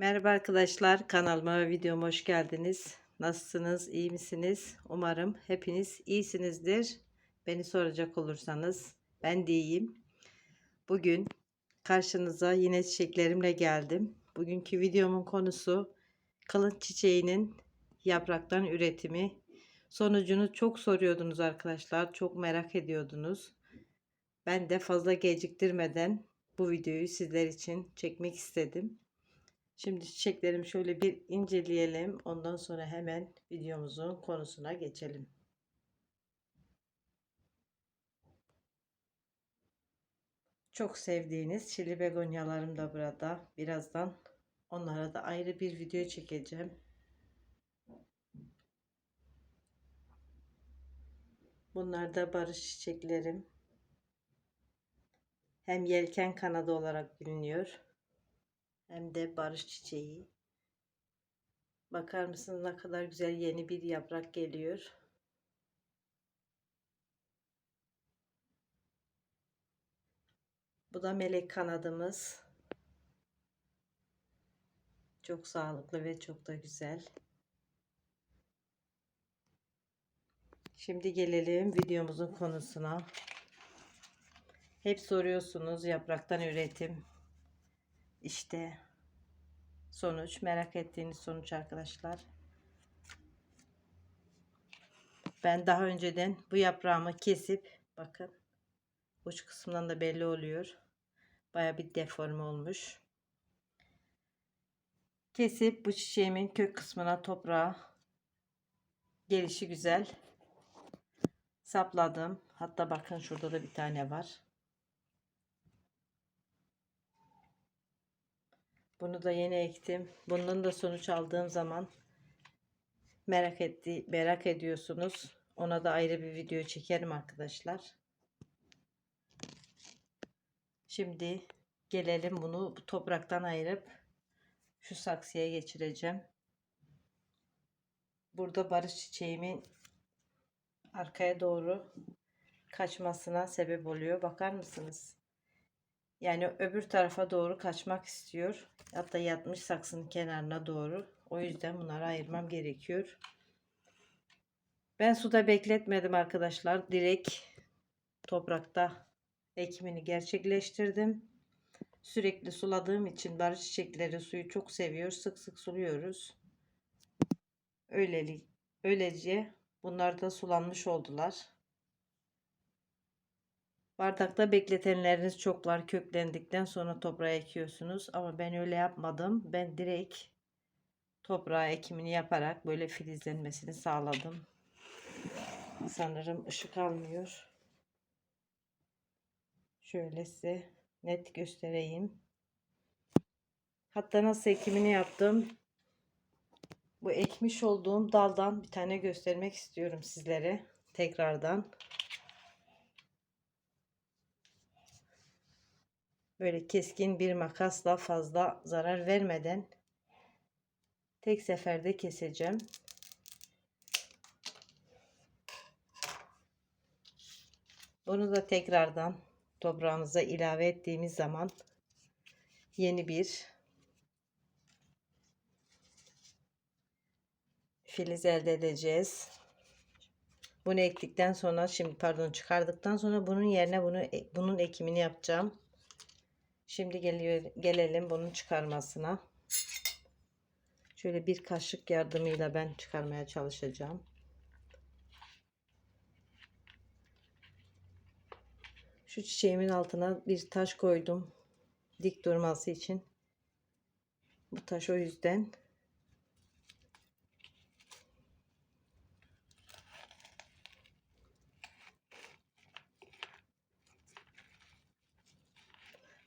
Merhaba arkadaşlar, kanalıma ve videoma hoş geldiniz. Nasılsınız, iyi misiniz? Umarım hepiniz iyisinizdir. Beni soracak olursanız ben de iyiyim. Bugün karşınıza yine çiçeklerimle geldim. Bugünkü videomun konusu kılınç çiçeğinin yapraktan üretimi. Sonucunu çok soruyordunuz arkadaşlar, çok merak ediyordunuz. Ben de fazla geciktirmeden bu videoyu sizler için çekmek istedim. Şimdi çiçeklerimi şöyle bir inceleyelim. Ondan sonra hemen videomuzun konusuna geçelim. Çok sevdiğiniz çili begonyalarım da burada. Birazdan onlara da ayrı bir video çekeceğim. Bunlar da barış çiçeklerim. Hem yelken kanadı olarak biliniyor hem de barış çiçeği. Bakar mısınız ne kadar güzel yeni bir yaprak geliyor. Bu da melek kanadımız. Çok sağlıklı ve çok da güzel. Şimdi gelelim videomuzun konusuna. Hep soruyorsunuz yapraktan üretim işte sonuç merak ettiğiniz sonuç arkadaşlar. Ben daha önceden bu yaprağımı kesip bakın uç kısmından da belli oluyor. Baya bir deforme olmuş. Kesip bu çiçeğimin kök kısmına toprağa gelişi güzel sapladım. Hatta bakın şurada da bir tane var. Bunu da yeni ektim. Bundan da sonuç aldığım zaman merak etti merak ediyorsunuz. Ona da ayrı bir video çekerim arkadaşlar. Şimdi gelelim bunu bu topraktan ayırıp şu saksıya geçireceğim. Burada barış çiçeğimin arkaya doğru kaçmasına sebep oluyor. Bakar mısınız? Yani öbür tarafa doğru kaçmak istiyor. Hatta yatmış saksının kenarına doğru. O yüzden bunları ayırmam gerekiyor. Ben suda bekletmedim arkadaşlar. Direkt toprakta ekimini gerçekleştirdim. Sürekli suladığım için barış çiçekleri suyu çok seviyor. Sık sık suluyoruz. Öyleli, öylece bunlar da sulanmış oldular. Bardakta bekletenleriniz çok var. Köklendikten sonra toprağa ekiyorsunuz. Ama ben öyle yapmadım. Ben direkt toprağa ekimini yaparak böyle filizlenmesini sağladım. Sanırım ışık almıyor. Şöyle size net göstereyim. Hatta nasıl ekimini yaptım. Bu ekmiş olduğum daldan bir tane göstermek istiyorum sizlere. Tekrardan. Böyle keskin bir makasla fazla zarar vermeden tek seferde keseceğim. Bunu da tekrardan toprağımıza ilave ettiğimiz zaman yeni bir filiz elde edeceğiz. Bunu ektikten sonra şimdi pardon çıkardıktan sonra bunun yerine bunu bunun ekimini yapacağım. Şimdi geliyor, gelelim bunun çıkarmasına. Şöyle bir kaşık yardımıyla ben çıkarmaya çalışacağım. Şu çiçeğimin altına bir taş koydum. Dik durması için. Bu taş o yüzden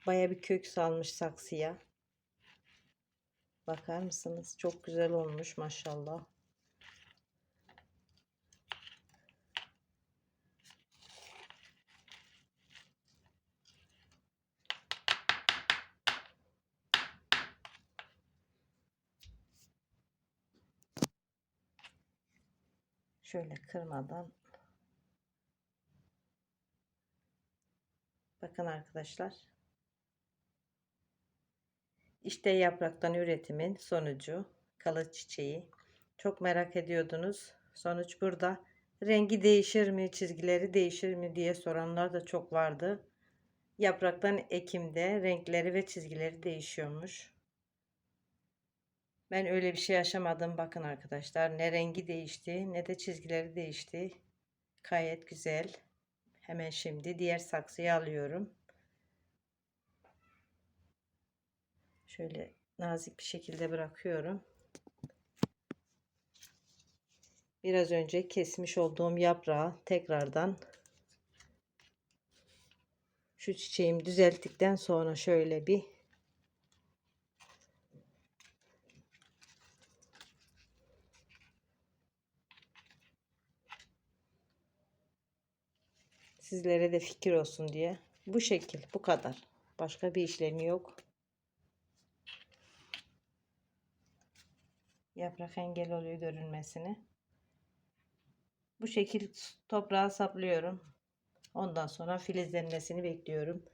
Baya bir kök salmış saksıya. Bakar mısınız? Çok güzel olmuş maşallah. Şöyle kırmadan Bakın arkadaşlar İşte yapraktan üretimin sonucu kalı çiçeği. Çok merak ediyordunuz. Sonuç burada. Rengi değişir mi, çizgileri değişir mi diye soranlar da çok vardı. Yapraktan ekimde renkleri ve çizgileri değişiyormuş. Ben öyle bir şey yaşamadım. Bakın arkadaşlar ne rengi değişti ne de çizgileri değişti. Gayet güzel. Hemen şimdi diğer saksıyı alıyorum. Şöyle nazik bir şekilde bırakıyorum. Biraz önce kesmiş olduğum yaprağı tekrardan şu çiçeğimi düzelttikten sonra şöyle bir sizlere de fikir olsun diye. Bu şekil bu kadar. Başka bir işlemi yok yaprak engel oluyor görünmesine bu şekil toprağa saplıyorum ondan sonra filizlenmesini bekliyorum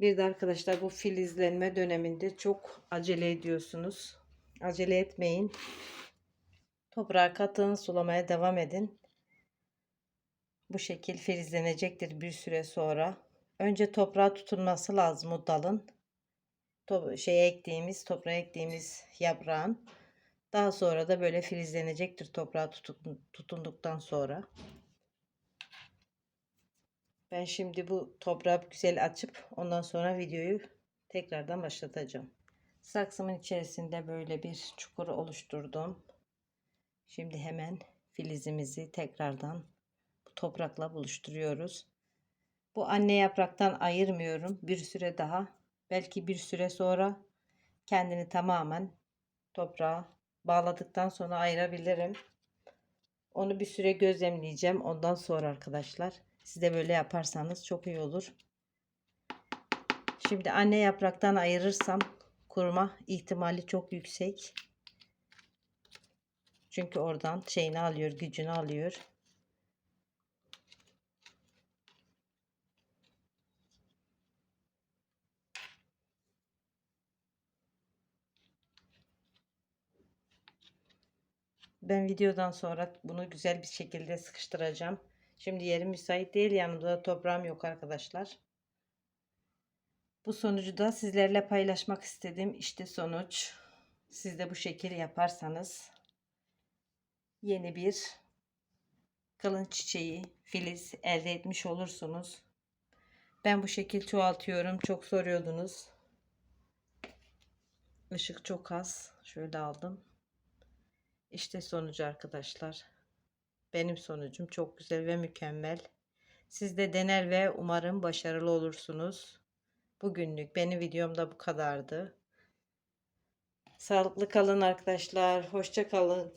bir de arkadaşlar bu filizlenme döneminde çok acele ediyorsunuz acele etmeyin toprağa katın sulamaya devam edin bu şekil filizlenecektir bir süre sonra. Önce toprağa tutunması lazım o dalın. Top, şeye ektiğimiz, toprağa ektiğimiz yaprağın. Daha sonra da böyle filizlenecektir toprağa tutun, tutunduktan sonra. Ben şimdi bu toprağı güzel açıp ondan sonra videoyu tekrardan başlatacağım. Saksımın içerisinde böyle bir çukur oluşturdum. Şimdi hemen filizimizi tekrardan toprakla buluşturuyoruz. Bu anne yapraktan ayırmıyorum. Bir süre daha belki bir süre sonra kendini tamamen toprağa bağladıktan sonra ayırabilirim. Onu bir süre gözlemleyeceğim. Ondan sonra arkadaşlar siz de böyle yaparsanız çok iyi olur. Şimdi anne yapraktan ayırırsam kuruma ihtimali çok yüksek. Çünkü oradan şeyini alıyor, gücünü alıyor. Ben videodan sonra bunu güzel bir şekilde sıkıştıracağım. Şimdi yerim müsait değil. Yanımda da toprağım yok arkadaşlar. Bu sonucu da sizlerle paylaşmak istedim. İşte sonuç. Siz de bu şekil yaparsanız yeni bir kalın çiçeği, filiz elde etmiş olursunuz. Ben bu şekil çoğaltıyorum. Çok soruyordunuz. Işık çok az. Şöyle aldım. İşte sonucu arkadaşlar. Benim sonucum çok güzel ve mükemmel. Siz de dener ve umarım başarılı olursunuz. Bugünlük benim videomda bu kadardı. Sağlıklı kalın arkadaşlar. Hoşça kalın.